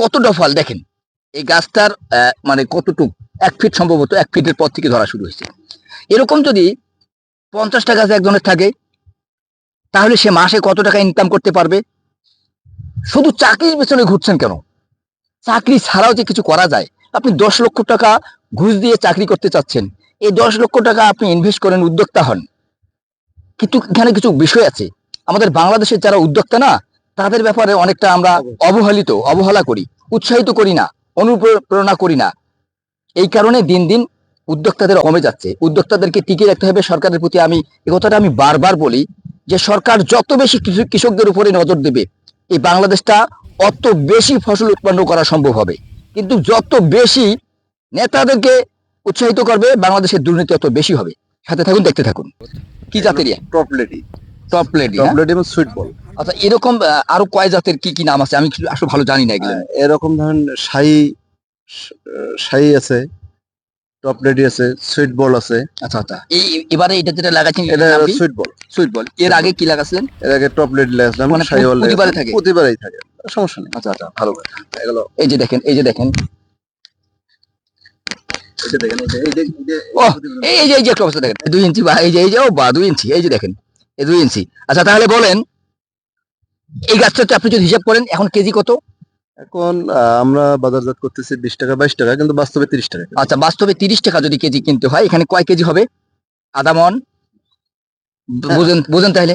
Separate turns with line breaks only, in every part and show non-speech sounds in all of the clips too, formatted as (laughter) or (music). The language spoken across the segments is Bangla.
কতটা ফল? দেখেন, এই গাছটার মানে কতটুক? এক ফিট সম্ভবত এক ফিটের পর থেকে ধরা শুরু হয়েছে। এরকম যদি পঞ্চাশটা গাছ একজনের থাকে, তাহলে সে মাসে কত টাকা ইনকাম করতে পারবে? শুধু চাকরির পেছনে ঘুরছেন কেন? চাকরি ছাড়াও যে কিছু করা যায়, আপনি দশ লক্ষ টাকা ঘুষ দিয়ে চাকরি করতে চাচ্ছেন, এই দশ লক্ষ টাকা আপনি ইনভেস্ট করেন, উদ্যোক্তা হন। কিন্তু এখানে কিছু বিষয় আছে। আমাদের বাংলাদেশের যারা উদ্যোক্তা না তাদের ব্যাপারে অনেকটা আমরা অবহেলিত অবহেলা করি উৎসাহিত করি না অনুপ্রেরণা করি না। এই কারণে দিন দিন উদ্যোক্তাদের কমে যাচ্ছে। উদ্যোক্তাদেরকে টিকিয়ে রাখতে হবে সরকারের প্রতি। আমি এই কথাটা আমি বারবার বলি যে সরকার যত বেশি কৃষকদের উপরে নজর দেবে এই বাংলাদেশটা অত বেশি ফসল উৎপন্ন করা সম্ভব হবে। কিন্তু যত বেশি নেতাদেরকে উৎসাহিত করবে বাংলাদেশের দুর্নীতি অত বেশি হবে। সাথে থাকুন দেখতে থাকুন। কি জাতের?
Top lady
top plate
top lady এবং সুইট বল
আচ্ছা এরকম আরও কয় জাতের কি কি নাম আছে? আমি আসলে ভালো জানি না এগুলো।
এরকম ধরেন শাহি শাহি আছে টপ লেডি আছে সুইট বল আছে।
আচ্ছা আচ্ছা। এই এবারে এটা যেটা লাগাচ্ছেন
এটা? Sweet ball.
Sweet ball. এর আগে কি লাগাছিলেন
এর আগে টপ লেডি লাগাইছিলাম
মানে
শাহি বল
প্রতিবারে থাকে?
প্রতিবারেই থাকে সমস্যা নেই।
আচ্ছা আচ্ছা ভালো কথা।
এগুলো
এই যে দেখেন এই যে দেখেন।
যে যে- এই যে এই যে
একটা অবস্থা দেখেন। দুই ইঞ্চি বা এই যে এই যে ও বা দুই ইঞ্চি। এই যে দেখেন এই দুই ইঞ্চি। আচ্ছা তাহলে বলেন এই গাছটাতে আপনি যদি হিসাব করেন এখন কেজি কত?
এখন আমরা বাজারজাত করতেছি বিশ টাকা বাইশ টাকা কিন্তু বাস্তবে তিরিশ টাকা
আচ্ছা বাস্তবে তিরিশ টাকা যদি কেজি কিনতে হয় এখানে কয় কেজি হবে? আধা মন?
হ্যাঁ।
বুঝেন বুঝেন তাহলে।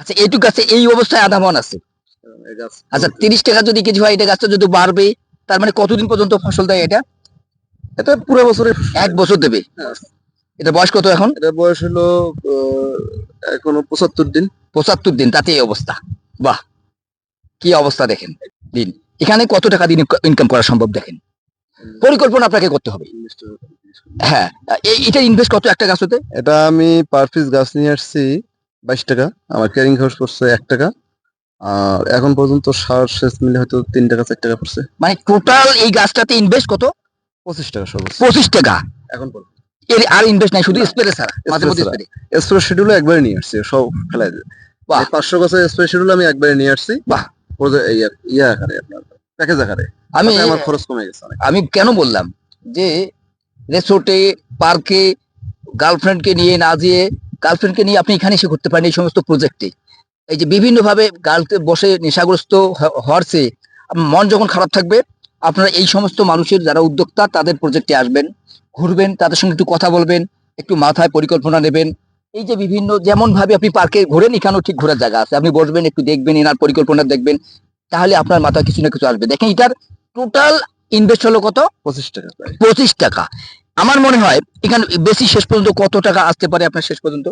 আচ্ছা এইটুক আছে এই অবস্থায় আধা মন আছে? আচ্ছা তিরিশ টাকা যদি কেজি হয় এটা গাছটা যদি বাড়বে তার মানে কতদিন পর্যন্ত ফসল দেয় এটা?
এটা পুরো বছরে
এক বছর দেবে?
হ্যাঁ।
এটা বয়স কত এখন?
এটা বয়স হলো এখনও পঁচাত্তর দিন।
পঁচাত্তর দিন তাতে এই অবস্থা। বাহ কি অবস্থা দেখেন দিন। এখানে কত টাকা দিন ইনকাম করা সম্ভব দেখেন? পরিকল্পনা আপনাকে করতে হবে। হ্যাঁ এটা ইনভেস্ট কত একটা গাছ হতে?
এটা আমি পার পিস গাছ নিয়ে আসছি বাইশ টাকা আমার ক্যারিং খরচ পড়ছে এক টাকা আর এখন পর্যন্ত সার শেষ মিলে হয়তো তিন টাকা চার টাকা পড়ছে।
মানে টোটাল এই গাছটাতে ইনভেস্ট কত?
পঁচিশ টাকা সর্বোচ্চ।
পঁচিশ টাকা?
এখন
এর আর ইনভেস্ট নাই শুধু স্প্রে ছাড়া মাঝে মধ্যে স্প্রে
স্প্রে শিডিউল একবারে নিয়ে আসছে সব ফেলাই
বাহ।
পাঁচশো গাছের স্প্রে শিডিউল আমি একবারে নিয়ে আসছি
বাহ।
ইয়ে আকারে আপনার প্যাকেজ আকারে
আমি
আমার খরচ কমে গেছে
আমি কেন বললাম যে রেসোর্টে পার্কে গার্লফ্রেন্ডকে নিয়ে না যেয়ে গার্লফ্রেন্ডকে নিয়ে আপনি এখানে এসে করতে পারেন এই সমস্ত প্রজেক্টে এই যে বিভিন্ন ভাবে গার্লকে বসে নেশাগ্রস্ত হ- হওয়ার চেয়ে মন যখন খারাপ থাকবে আপনারা এই সমস্ত মানুষের যারা উদ্যোক্তা তাদের প্রজেক্টে আসবেন ঘুরবেন তাদের সঙ্গে একটু কথা বলবেন একটু মাথায় পরিকল্পনা নেবেন এই যে বিভিন্ন যেমন ভাবে আপনি পার্কে ঘোরেন এখানেও ঠিক ঘোরার জায়গা আছে। আপনি বসবেন একটু দেখবেন এনার পরিকল্পনা দেখবেন তাহলে আপনার মাথায় কিছু না কিছু আসবে। দেখেন এটার টোটাল ইনভেস্ট হলো কত?
পঁচিশ টাকা
পঁচিশ টাকা। আমার মনে হয় এখানে বেশি শেষ পর্যন্ত কত টাকা আসতে পারে আপনার শেষ পর্যন্ত?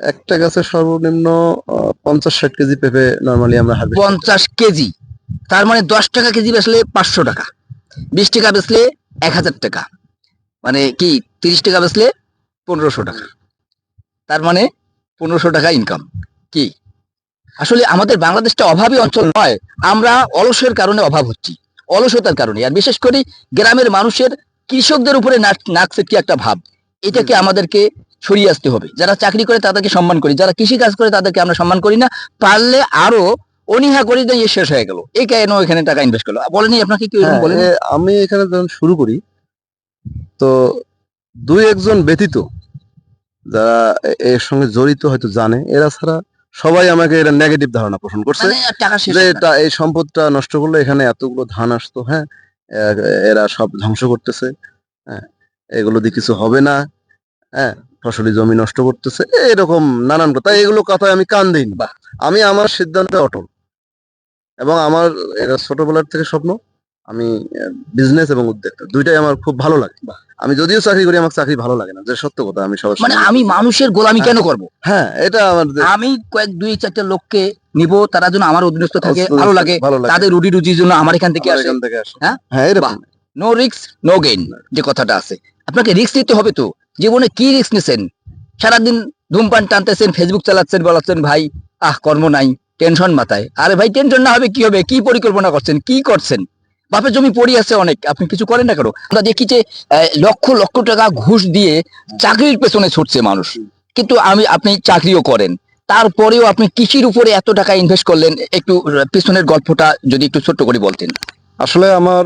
একটা গাছে সর্বনিম্ন পঞ্চাশ ষাট কেজি পেঁপে নর্মালি আমরা
পঞ্চাশ কেজি। তার মানে দশ টাকা কেজি বেচলে পাঁচশো টাকা। বিশ টাকা বেচলে এক হাজার টাকা। মানে কি তিরিশ টাকা বেচলে পনেরোশো টাকা। তার মানে পনেরোশো টাকা ইনকাম কি? আসলে আমাদের বাংলাদেশটা অভাবী অঞ্চল নয় আমরা অলসের কারণে অভাব হচ্ছি অলসতার কারণে। আর বিশেষ করে গ্রামের মানুষের কৃষকদের উপরে নাক সেটি একটা ভাব এটাকে আমাদেরকে সরিয়ে আসতে হবে। যারা চাকরি করে তাদেরকে সম্মান করি যারা কৃষি কাজ করে তাদেরকে আমরা সম্মান করি না পারলে আরও অনীহা করি যে ইয়ে শেষ হয়ে গেল। এই কেন এখানে টাকা ইনভেস্ট করল? বলেনি আপনাকে কি
হ্যাঁ,
বলেনি?
এ, আমি এখানে শুরু করি তো দুই একজন ব্যতীত যারা এর সঙ্গে জড়িত হয়তো জানে এরা ছাড়া সবাই আমাকে এটা নেগেটিভ ধারণা পোষণ করছে
মানে
যে এটা এই সম্পদটা নষ্ট করলে এখানে এতগুলো ধান আসতো হ্যাঁ? এরা সব ধ্বংস করতেছে হ্যাঁ? এগুলো দিয়ে কিছু হবে না হ্যাঁ? ফসলি জমি নষ্ট করতেছে এরকম নানান কথা। এগুলো কথায় আমি কান
বাহ।
আমি আমার সিদ্ধান্তে অটল। এবং আমার এটা ছোটবেলার থেকে স্বপ্ন আমি বিজনেস এবং উদ্যোক্তা দুইটাই আমার খুব ভালো লাগে। আমি যদিও চাকরি করি আমার চাকরি ভালো লাগে না যে সত্য কথা আমি সবার
মানে আমি মানুষের গোলামি কেন করব?
হ্যাঁ এটা আমার
আমি কয়েক দুই চারটা লোককে নিব তারা যেন আমার অধীনস্থ থাকে ভালো লাগে তাদের রুটি রুজির জন্য আমার এখান থেকে আসে। হ্যাঁ?
হ্যাঁ
নো রিস্ক নো গেইন যে কথাটা আছে। আপনাকে রিস্ক নিতে হবে তো? জীবনে কি রিস্ক নিছেন? সারাদিন ধূমপান টানতেছেন ফেসবুক চালাচ্ছেন বলাচ্ছেন ভাই আহ কর্ম নাই টেনশন মাথায়। আরে ভাই টেনশন না হবে কি হবে? কি পরিকল্পনা করছেন? কি করছেন? বাপের জমি পড়ি আছে অনেক, আপনি কিছু করেন না কেন? আমরা দেখি যে লক্ষ লক্ষ টাকা ঘুষ দিয়ে চাকরির পেছনে ছুটছে মানুষ। কিন্তু আমি, আপনি চাকরিও করেন। তারপরেও আপনি কৃষির উপরে এত টাকা ইনভেস্ট করলেন, একটু পিছনের গল্পটা যদি একটু ছোট্ট করে বলতেন।
আসলে আমার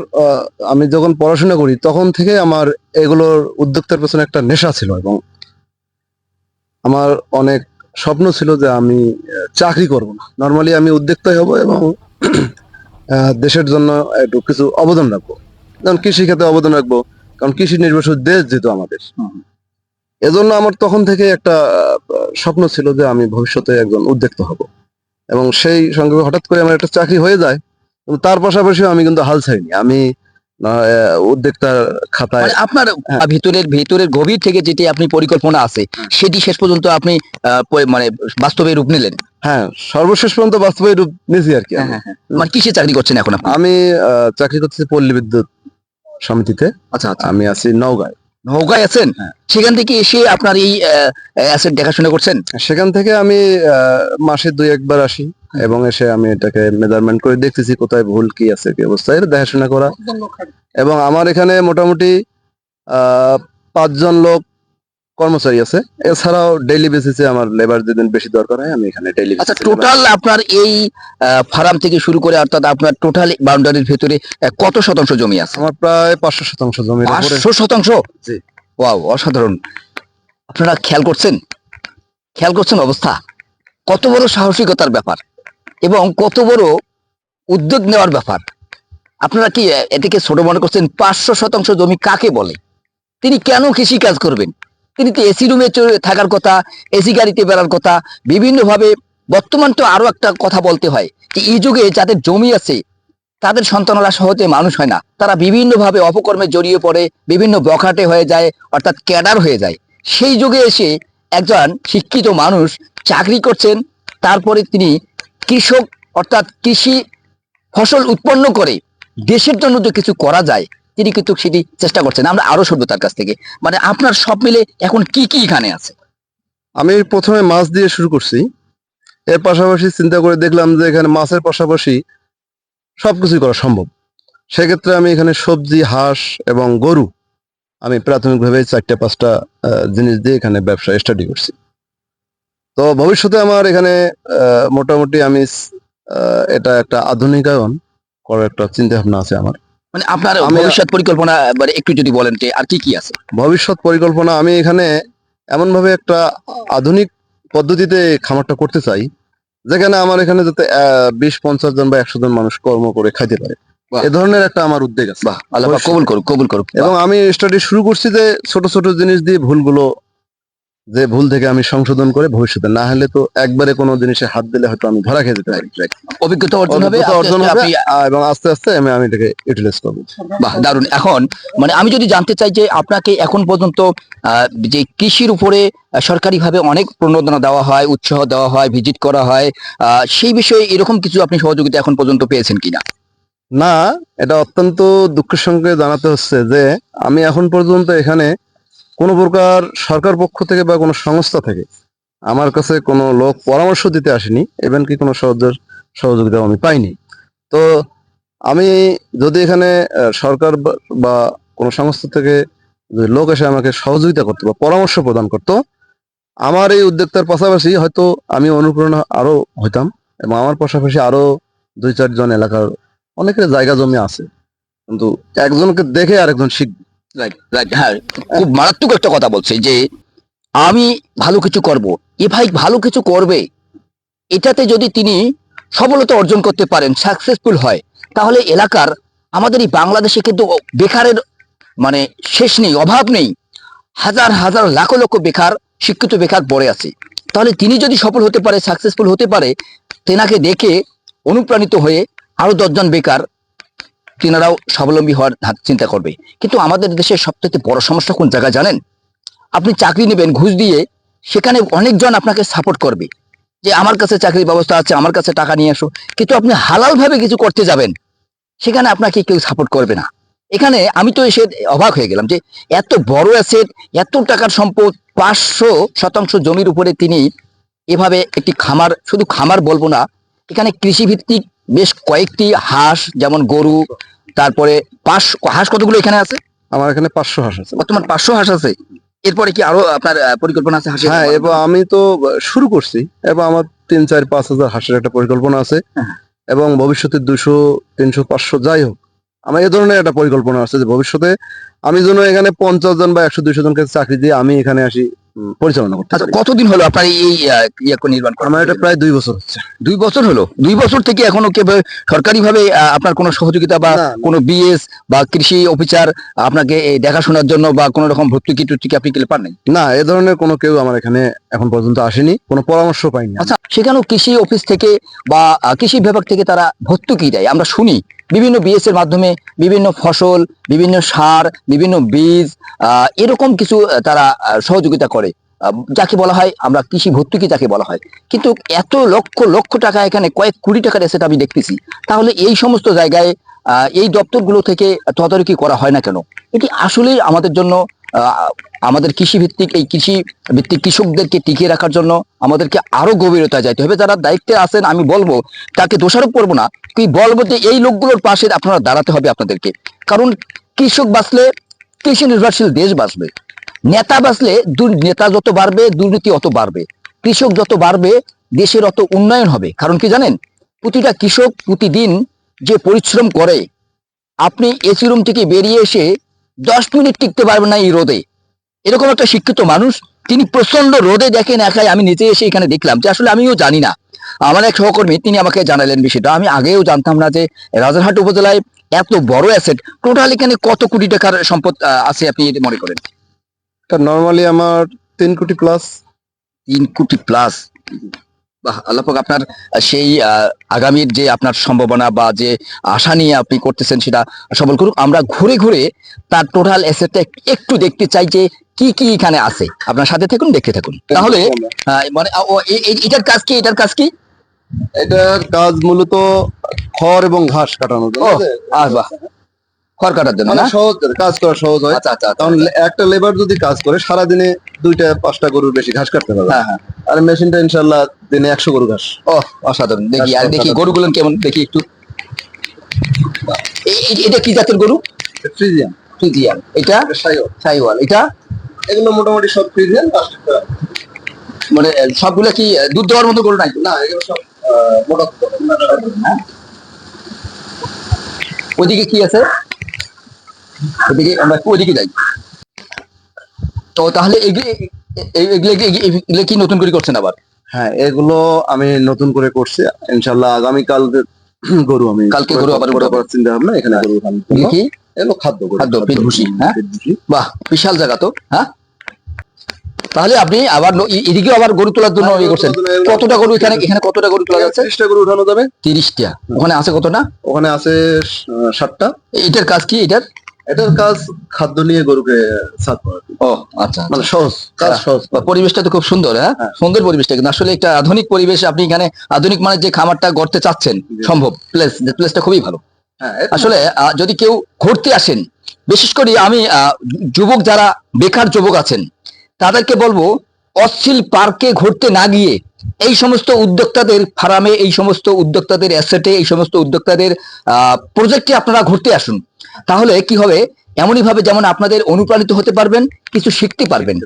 আমি যখন পড়াশোনা করি, তখন থেকে আমার এগুলোর উদ্যোক্তার পেছনে একটা নেশা ছিল এবং আমার অনেক স্বপ্ন ছিল যে আমি চাকরি করব না। নর্মালি আমি উদ্যোক্তাই হব এবং দেশের জন্য একটু কিছু অবদান রাখব। যেমন কৃষি খাতে অবদান রাখব কারণ কৃষি নির্ভরশীল দেশ যেহেতু আমাদের। এজন্য আমার তখন থেকে একটা স্বপ্ন ছিল যে আমি ভবিষ্যতে একজন উদ্যোক্তা হব। এবং সেই সঙ্গে হঠাৎ করে আমার একটা চাকরি হয়ে যায় তার পাশাপাশি আমি কিন্তু হাল ছাড়িনি। আমি আহ, উদ্যোক্তার খাতায়
মানে আপনার
হ্যাঁ।
ভিতরের ভিতরের গভীর থেকে যেটি আপনি পরিকল্পনা আছে সেটি শেষ পর্যন্ত আপনি মানে বাস্তবে রূপ নিলেন?
হ্যাঁ সর্বশেষ পর্যন্ত বাস্তবে রূপ নিয়েছি আর কি আমি।
মানে কিসে চাকরি করছেন এখন
আমি চাকরি করতেছি পল্লী বিদ্যুৎ সমিতিতে।
আচ্ছা আচ্ছা।
আমি আছি নওগাঁয়।
নৌকায় আছেন?
হ্যাঁ।
সেখান থেকে এসে আপনার এই অ্যাসেট দেখাশোনা করছেন?
সেখান থেকে আমি মাসে দুই একবার আসি। এবং এসে আমি এটাকে মেজারমেন্ট করে দেখতেছি কোথায় ভুল কি আছে কি অবস্থা। এটা দেখাশোনা করা। এবং আমার এখানে মোটামুটি আহ, পাঁচজন লোক কর্মচারী আছে। এছাড়াও ডেইলি বেসিসে আমার লেবার যেদিন বেশি দরকার হয় আমি এখানে ডেইলি
আচ্ছা টোটাল আপনার এই ফার্ম থেকে শুরু করে অর্থাৎ আপনার টোটাল বাউন্ডারির ভেতরে কত শতাংশ জমি আছে?
আমার প্রায় পাঁচশো শতাংশ উপরে।
পাঁচশো শতাংশ। ওয়াও অসাধারণ। আপনারা খেয়াল করছেন? খেয়াল করছেন অবস্থা? কত বড় সাহসিকতার ব্যাপার? এবং কত বড় উদ্যোগ নেওয়ার ব্যাপার। আপনারা কি এটিকে ছোট মনে করছেন, পাঁচশো শতাংশ জমি কাকে বলে? তিনি কেন কৃষি কাজ করবেন? তিনি তো এসি রুমে থাকার কথা, এসি গাড়িতে বেড়ার কথা, বিভিন্নভাবে বর্তমান তো আরও একটা কথা বলতে হয় যে, এই যুগে যাদের জমি আছে, তাদের সন্তানরা সহজে মানুষ হয় না। তারা বিভিন্নভাবে অপকর্মে জড়িয়ে পড়ে, বিভিন্ন বখাটে হয়ে যায়, অর্থাৎ ক্যাডার হয়ে যায়। সেই যুগে এসে একজন শিক্ষিত মানুষ চাকরি করছেন, তারপরে তিনি কৃষক অর্থাৎ কৃষি ফসল উৎপন্ন করে দেশের জন্য যে কিছু করা যায়, তিনি কিন্তু সেটি চেষ্টা করছেন। আমরা আরও শুনব তার কাছ থেকে। মানে আপনার সব মিলে এখন কি কি এখানে আছে?
আমি প্রথমে মাছ দিয়ে শুরু করছি। এর পাশাপাশি চিন্তা করে দেখলাম যে এখানে মাছের পাশাপাশি সবকিছুই করা সম্ভব। সেক্ষেত্রে আমি এখানে সবজি, হাঁস এবং গরু আমি প্রাথমিকভাবে চারটা, পাঁচটা জিনিস দিয়ে এখানে ব্যবসা স্টাডি করছি। তো ভবিষ্যতে আমার এখানে মোটামুটি আমি এটা একটা আধুনিকায়ন করার একটা চিন্তা ভাবনা আছে আমার।
মানে আপনার ভবিষ্যৎ পরিকল্পনা মানে একটু যদি বলেন যে আর কি কি আছে?
ভবিষ্যৎ পরিকল্পনা আমি এখানে এমন ভাবে একটা আধুনিক পদ্ধতিতে খামারটা করতে চাই যেখানে আমার এখানে যাতে বিশ পঞ্চাশ জন বা একশো জন মানুষ কর্ম করে খাইতে পারে। এ ধরনের একটা আমার উদ্যোগ আছে।
আল্লাহ কবুল করুক কবুল করুক।
এবং আমি স্টাডি শুরু করছি যে ছোট ছোট জিনিস দিয়ে ভুলগুলো যে ভুল থেকে আমি সংশোধন করে ভবিষ্যতে না হলে তো একবারে কোনো জিনিসে হাত দিলে হয়তো আমি ধরা খেয়ে যেতে পারি।
অভিজ্ঞতা অর্জন হবে
অর্জন হবে এবং আস্তে আস্তে আমি আমি এটাকে ইউটিলাইজ করব।
বাহ দারুণ এখন মানে আমি যদি জানতে চাই যে আপনাকে এখন পর্যন্ত যে কৃষির উপরে সরকারিভাবে অনেক প্রণোদনা দেওয়া হয় উৎসাহ দেওয়া হয় ভিজিট করা হয় আহ, সেই বিষয়ে এরকম কিছু আপনি সহযোগিতা এখন পর্যন্ত পেয়েছেন কিনা?
না এটা অত্যন্ত দুঃখের সঙ্গে জানাতে হচ্ছে যে আমি এখন পর্যন্ত এখানে কোনো প্রকার সরকার পক্ষ থেকে বা কোনো সংস্থা থেকে আমার কাছে কোনো লোক পরামর্শ দিতে আসেনি ইভেন কি কোনো সহযোগ, সহযোগিতা আমি পাইনি। তো আমি যদি এখানে সরকার বা- কোনো সংস্থা থেকে যদি লোক এসে আমাকে সহযোগিতা করতো বা পরামর্শ প্রদান করতো, আমার এই উদ্যোক্তার পাশাপাশি হয়তো আমি অনুপ্রেরণা আরও হইতাম এবং আমার পাশাপাশি আরও দুই চারজন এলাকার অনেকের জায়গা জমি আছে। কিন্তু একজনকে দেখে আরেকজন শিখবে।
হ্যাঁ খুব মারাত্মক একটা কথা বলছে যে আমি ভালো কিছু করব। এ ভাই ভালো কিছু করবে। এটাতে যদি তিনি সফলতা অর্জন করতে পারেন সাকসেসফুল হয়, তাহলে এলাকার আমাদের এই বাংলাদেশে কিন্তু বেকারের মানে শেষ নেই, অভাব নেই। হাজার হাজার, লাখ লক্ষ বেকার, শিক্ষিত বেকার পড়ে আছে। তাহলে তিনি যদি সফল হতে পারে সাকসেসফুল হতে পারে, তেনাকে দেখে অনুপ্রাণিত হয়ে আরও দশজন বেকার তিনারাও স্বাবলম্বী হওয়ার চিন্তা করবে। কিন্তু আমাদের দেশের সবথেকে বড় সমস্যা কোন জায়গায় জানেন? আপনি চাকরি নেবেন, ঘুষ দিয়ে সেখানে অনেকজন আপনাকে সাপোর্ট করবে। যে আমার কাছে চাকরির ব্যবস্থা আছে, আমার কাছে টাকা নিয়ে আসো। কিন্তু আপনি হালাল ভাবে কিছু করতে যাবেন, সেখানে আপনাকে কেউ সাপোর্ট করবে না। এখানে আমি তো এসে অবাক হয়ে গেলাম যে এত বড় অ্যাসেট এত টাকার সম্পদ, পাঁচশো শতাংশ জমির উপরে তিনি এভাবে একটি খামার, শুধু খামার বলব না, এখানে কৃষিভিত্তিক বেশ কয়েকটি হাঁস, যেমন গরু তারপরে পাঁচ হাঁস কতগুলো এখানে আছে?
আমার এখানে পাঁচশো হাঁস আছে।
বর্তমান পাঁচশো হাঁস আছে। এরপরে কি আরও আপনার পরিকল্পনা আছে হাঁসের?
হ্যাঁ এবং আমি তো শুরু করছি। এবং আমার তিন চার পাঁচ হাজার হাঁসের একটা পরিকল্পনা আছে।
হ্যাঁ।
এবং ভবিষ্যতে দুশো তিনশো পাঁচশো যাই হোক আমার এ ধরনের একটা পরিকল্পনা আছে যে ভবিষ্যতে আমি যেন এখানে পঞ্চাশ জন বা একশো দুইশো জনকে চাকরি দিয়ে আমি এখানে আসি। পরিচালনা করতে
আচ্ছা কতদিন হলো আপনার এই আহ, ইয়ে নির্মাণ করা?
আমার এটা প্রায় দুই বছর হচ্ছে।
দুই বছর হলো? দুই বছর থেকে এখনও কেবল সরকারি ভাবে আপনার কোনো সহযোগিতা বা কোনো বিএস বা কৃষি অফিসার আপনাকে দেখাশোনার জন্য বা কোনো রকম ভর্তুকি টুর্তুকি আপনি কেলে পান
না এ ধরনের কোনো কেউ আমার এখানে এখন পর্যন্ত আসেনি। কোনো পরামর্শ পাইনি
আচ্ছা সেখানেও কৃষি অফিস থেকে বা কৃষি বিভাগ থেকে তারা ভর্তুকি দেয়। আমরা শুনি বিভিন্ন বিএস এর মাধ্যমে বিভিন্ন ফসল বিভিন্ন সার বিভিন্ন বীজ এরকম কিছু তারা সহযোগিতা করে। যাকে বলা হয়, আমরা কৃষি ভর্তুকি যাকে বলা হয়। কিন্তু এত লক্ষ লক্ষ টাকা এখানে, কয়েক কোটি টাকার এসেট আমি দেখতেছি। তাহলে এই সমস্ত জায়গায় এই দপ্তরগুলো থেকে তদারকি করা হয় না কেন? এটি আসলেই আমাদের জন্য আমাদের কৃষি ভিত্তিক এই কৃষি ভিত্তিক কৃষকদেরকে টিকিয়ে রাখার জন্য আমাদেরকে আরও গভীরতা যাইতে হবে। যারা দায়িত্বে আছেন, আমি বলব, তাকে দোষারোপ করব না। কি বলব যে, এই লোকগুলোর পাশে আপনারা দাঁড়াতে হবে আপনাদেরকে। কারণ কৃষক বাঁচলে কৃষি নির্ভরশীল দেশ বাঁচবে। নেতা বাঁচলে নেতা যত বাড়বে, দুর্নীতি অত বাড়বে। কৃষক যত বাড়বে, দেশের অত উন্নয়ন হবে। কারণ কি জানেন? প্রতিটা কৃষক প্রতিদিন যে পরিশ্রম করে, আপনি এসি রুম থেকে বেরিয়ে এসে দশ মিনিট টিকতে পারবেন না এই রোদে। এরকম একটা শিক্ষিত মানুষ, তিনি প্রচণ্ড রোদে দেখেন একাই। আমি নিচে এসে এখানে দেখলাম যে আসলে আমিও জানি না। আমার এক সহকর্মী তিনি আমাকে জানালেন বিষয়টা। আমি আগেও জানতাম না যে রাজারহাট উপজেলায় এত বড় অ্যাসেট টোটাল এখানে কত কোটি টাকার সম্পদ আছে আপনি এটা মনে করেন?
নর্মালি আমার তিন কোটি প্লাস
তিন কোটি প্লাস আল্লাপাক আপনার সেই আগামীর যে আপনার সম্ভাবনা বা যে আশা নিয়ে আপনি করতেছেন সেটা সবল করুক। আমরা ঘুরে ঘুরে তার টোটাল অ্যাসেটটা একটু দেখতে চাই যে কি কি এখানে আছে। আপনার সাথে থাকুন দেখতে থাকুন। তাহলে মানে এটার কাজ কি এটার কাজ কি?
এটার কাজ মূলত খড় এবং ঘাস কাটানো
খড় কাটার জন্য না?
সহজ কাজ করা সহজ হয়।
আচ্ছা আচ্ছা আচ্ছা।
কারণ একটা লেবার যদি কাজ করে সারা দিনে দুইটা পাঁচটা গরুর বেশি ঘাস কাটতে পারবে।
হ্যাঁ হ্যাঁ।
আর মেশিনটা ইনশাল্লাহ দিনে একশো গরু ঘাস।
ও অসাধারণ। দেখি আর দেখি গরুগুলো কেমন দেখি একটু। এটা কি জাতের গরু?
ফ্রিজিয়ান।
ফ্রিজিয়ান। এটা? সাইওয়াল। এটা?
এগুলো মোটামুটি সব ফ্রিজিয়ান
মানে সবগুলা কি দুধ দেওয়ার মতো গরু নাই?
না এগুলো সব মোটা
হ্যাঁ? ওইদিকে কি আছে? ওইদিকে আমরা একটু ওইদিকে যাই? তো তাহলে এগুলি কি- নতুন করে করছেন আবার
হ্যাঁ এগুলো আমি নতুন করে করছি। ইনশাল্লাহ আগামীকাল (clears throat) গরু আমি
কালকে গরু আবার উঠাবো।
করার চিন্তা ভাবনা এখানে গরু
কি?
এগুলো খাদ্য গরু।
খাদ্য, পেট হ্যাঁ? বাহ বিশাল জায়গা তো হ্যাঁ? তাহলে আপনি আবার এদিকে আবার গরু তোলার জন্য ইয়ে করছেন। কতটা গরু এখানে এখানে কতটা গরু তোলা যাচ্ছে?
ত্রিশটা গরু উঠানো যাবে।
তিরিশটা। ওখানে আছে কতটা?
ওখানে আছে ষাটটা
এটার কাজ কি এটার?
এটার কাজ খাদ্য নিয়ে গরুকে করা।
ও আচ্ছা
মানে সহজ কাজ
হ্যাঁ।
সহজ
পরিবেশটা তো খুব সুন্দর হ্যাঁ?
হ্যাঁ।
সুন্দর পরিবেশটা কিন্তু আসলে একটা আধুনিক পরিবেশ আপনি এখানে আধুনিক মানে যে খামারটা গড়তে চাচ্ছেন সম্ভব প্লেস প্লেসটা খুবই ভালো।
হ্যাঁ
আসলে আহ, যদি কেউ ঘুরতে আসেন বিশেষ করে আমি আহ, যুবক যারা বেকার যুবক আছেন তাদেরকে বলব অশ্লীল পার্কে ঘুরতে না গিয়ে এই সমস্ত উদ্যোক্তাদের ফার্মে, এই সমস্ত উদ্যোক্তাদের অ্যাসেটে এই সমস্ত উদ্যোক্তাদের প্রজেক্টে আপনারা ঘুরতে আসুন। তাহলে কি হবে? এমনই ভাবে যেমন আপনাদের অনুপ্রাণিত হতে পারবেন, কিছু শিখতে পারবেন।